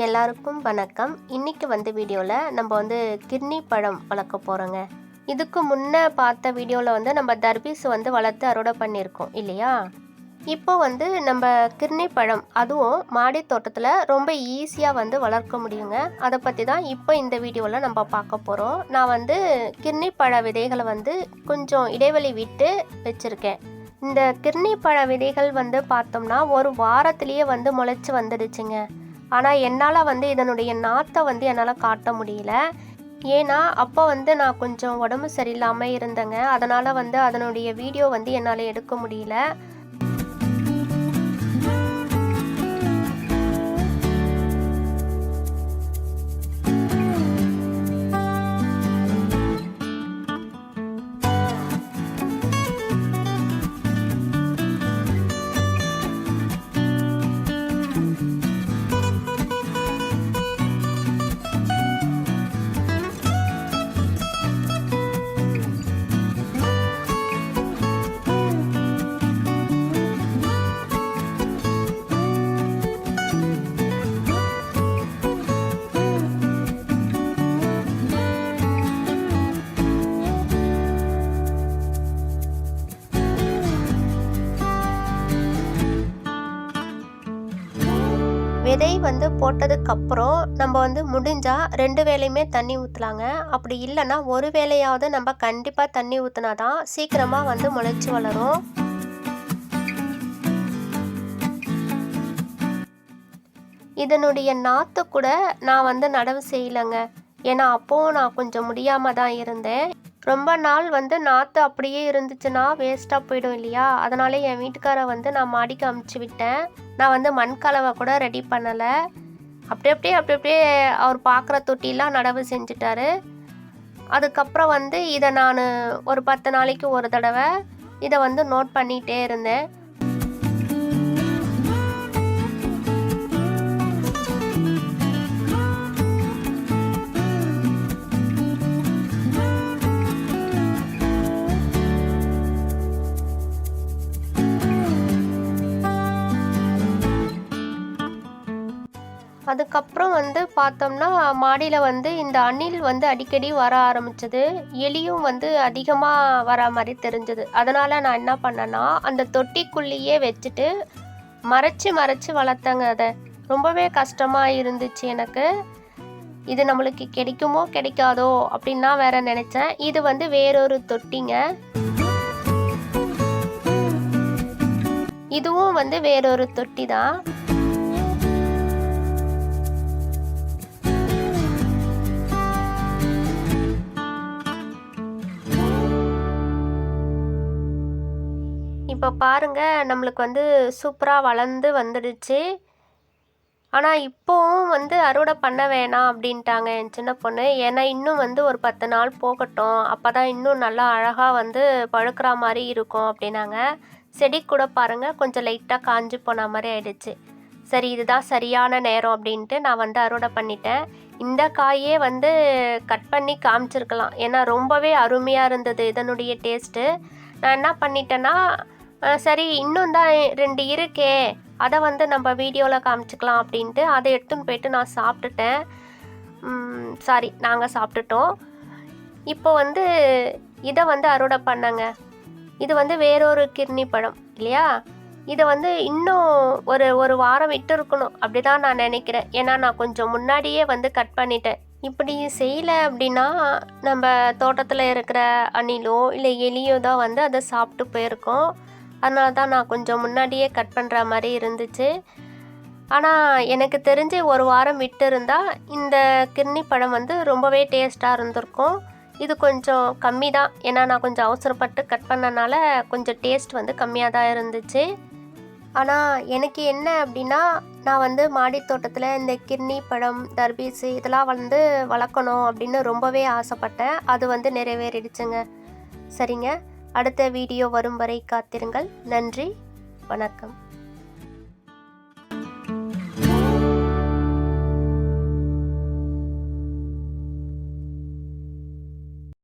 எல்லாருக்கும் வணக்கம். இன்றைக்கி வந்து வீடியோவில் நம்ம வந்து கிர்னி பழம் வளர்க்க போகிறோங்க இதுக்கு முன்னே பார்த்த வீடியோவில் வந்து நம்ம தர்பீஸ் வந்து வளர்த்து அறுவடை பண்ணியிருக்கோம் இல்லையா? இப்போ வந்து நம்ம கிர்னி பழம் அதுவும் மாடி தோட்டத்தில் ரொம்ப ஈஸியாக வந்து வளர்க்க முடியுங்க. அதை பற்றி தான் இப்போ இந்த வீடியோவில் நம்ம பார்க்க போகிறோம் நான் வந்து கிர்னி பழ விதைகளை வந்து கொஞ்சம் இடைவெளி விட்டு வச்சுருக்கேன். இந்த கிர்னி பழ விதைகள் வந்து பார்த்தோம்னா ஒரு வாரத்திலேயே வந்து முளைச்சி வந்துடுச்சுங்க. ஆனால் என்னால் வந்து இதனுடைய நாத்தை வந்து என்னால் காட்ட முடியல. ஏன்னா அப்போ வந்து நான் கொஞ்சம் உடம்பு சரியில்லாமல் இருந்தேங்க. அதனால் வந்து அதனுடைய வீடியோ வந்து என்னால் எடுக்க முடியல. விதை வந்து போட்டதுக்கப்புறம் நம்ம வந்து முடிஞ்சால் ரெண்டு வேலையுமே தண்ணி ஊற்றலாங்க அப்படி இல்லைன்னா ஒரு வேளையாவது நம்ம கண்டிப்பாக தண்ணி ஊற்றினா தான் சீக்கிரமாக வந்து முளைச்சி வளரும். இதனுடைய நாற்று கூட நான் வந்து நடவு செய்யலைங்க. ஏன்னா அப்போவும் நான் கொஞ்சம் முடியாமல் தான் இருந்தேன். ரொம்ப நாள் வந்து நாற்று அப்படியே இருந்துச்சுன்னா வேஸ்ட்டாக போயிடும் இல்லையா? அதனால என் வீட்டுக்காரை வந்து நான் மாடிக்கு அமுச்சு விட்டேன். நான் வந்து மண் கலவை கூட ரெடி பண்ணலை. அப்படி அப்படியே அப்படி அப்படியே அவர் பார்க்குற தொட்டிலாம் நடவு செஞ்சிட்டாரு. அதுக்கப்புறம் வந்து இதை நான் ஒரு பத்து நாளைக்கு ஒரு தடவை இதை வந்து நோட் பண்ணிகிட்டே இருந்தேன். அதுக்கப்புறம் வந்து பார்த்தோம்னா மாடியில் வந்து இந்த அணில் வந்து அடிக்கடி வர ஆரம்பிச்சது. எலியும் வந்து அதிகமாக வர மாதிரி தெரிஞ்சது. அதனால் நான் என்ன பண்ணேன்னா அந்த தொட்டிக்குள்ளேயே வச்சுட்டு மறைச்சி மறைச்சி வளர்த்தேங்க அதை. ரொம்பவே கஷ்டமாக இருந்துச்சு எனக்கு. இது நம்மளுக்கு கிடைக்குமோ கிடைக்காதோ அப்படின்னு நான் வேற நினச்சேன். இது வந்து வேறொரு தொட்டிங்க. இதுவும் வந்து வேறொரு தொட்டி தான் இப்போ பாருங்கள் நம்மளுக்கு வந்து சூப்பராக வளர்ந்து வந்துடுச்சு. ஆனால் இப்போவும் வந்து அறுவடை பண்ண வேணாம் அப்படின்ட்டாங்க என் சின்ன பொண்ணு. ஏன்னா இன்னும் வந்து ஒரு பத்து நாள் போகட்டும். அப்போ தான் இன்னும் நல்லா அழகாக வந்து பழுக்கிற மாதிரி இருக்கும் அப்படின்னாங்க. செடி கூட பாருங்கள் கொஞ்சம் லைட்டாக காஞ்சி போன மாதிரி ஆயிடுச்சு. சரி இதுதான் சரியான நேரம் அப்படின்ட்டு நான் வந்து அறுவடை பண்ணிட்டேன். இந்த காயே வந்து கட் பண்ணி காமிச்சிருக்கலாம். ஏன்னா ரொம்பவே அருமையாக இருந்தது இதனுடைய டேஸ்ட்டு. நான் என்ன பண்ணிட்டேன்னா சரி இன்னும் தான் ரெண்டு இருக்கே. அதை வந்து நம்ம வீடியோவில் காமிச்சிக்கலாம் அப்படின்ட்டு அதை எடுத்துன்னு போயிட்டு நான் சாப்பிட்டுட்டேன். சாரி நாங்கள் சாப்பிட்டுட்டோம். இப்போ வந்து இதை வந்து அறுவடை பண்ணங்க. இது வந்து வேறொரு கிர்னி பழம் இல்லையா? இதை வந்து இன்னும் ஒரு ஒரு வாரம் விட்டு இருக்கணும் அப்படி தான் நான் நினைக்கிறேன். ஏன்னா நான் கொஞ்சம் முன்னாடியே வந்து கட் பண்ணிட்டேன். இப்படி செய்யலை அப்படின்னா நம்ம தோட்டத்தில் இருக்கிற அணிலோ இல்லை எலியோ தான் வந்து அதை சாப்பிட்டு போயிருக்கோம். அதனால தான் நான் கொஞ்சம் முன்னாடியே கட் பண்ணுற மாதிரி இருந்துச்சு. ஆனால் எனக்கு தெரிஞ்சு ஒரு வாரம் விட்டு இருந்தால் இந்த கிர்னி பழம் வந்து ரொம்பவே டேஸ்ட்டாக இருந்திருக்கும். இது கொஞ்சம் கம்மி தான் ஏன்னா நான் கொஞ்சம் அவசரப்பட்டு கட் பண்ணனால கொஞ்சம் டேஸ்ட் வந்து கம்மியாக தான் இருந்துச்சு. ஆனால் எனக்கு என்ன அப்படின்னா நான் வந்து மாடி தோட்டத்தில் இந்த கிர்னி பழம் தர்பீஸு இதெல்லாம் வந்து வளர்க்கணும் அப்படின்னு ரொம்பவே ஆசைப்பட்டேன். அது வந்து நிறைவேறிடுச்சுங்க. சரிங்க? அடுத்த வீடியோ வரும் வரை காத்திருங்கள். நன்றி. வணக்கம்.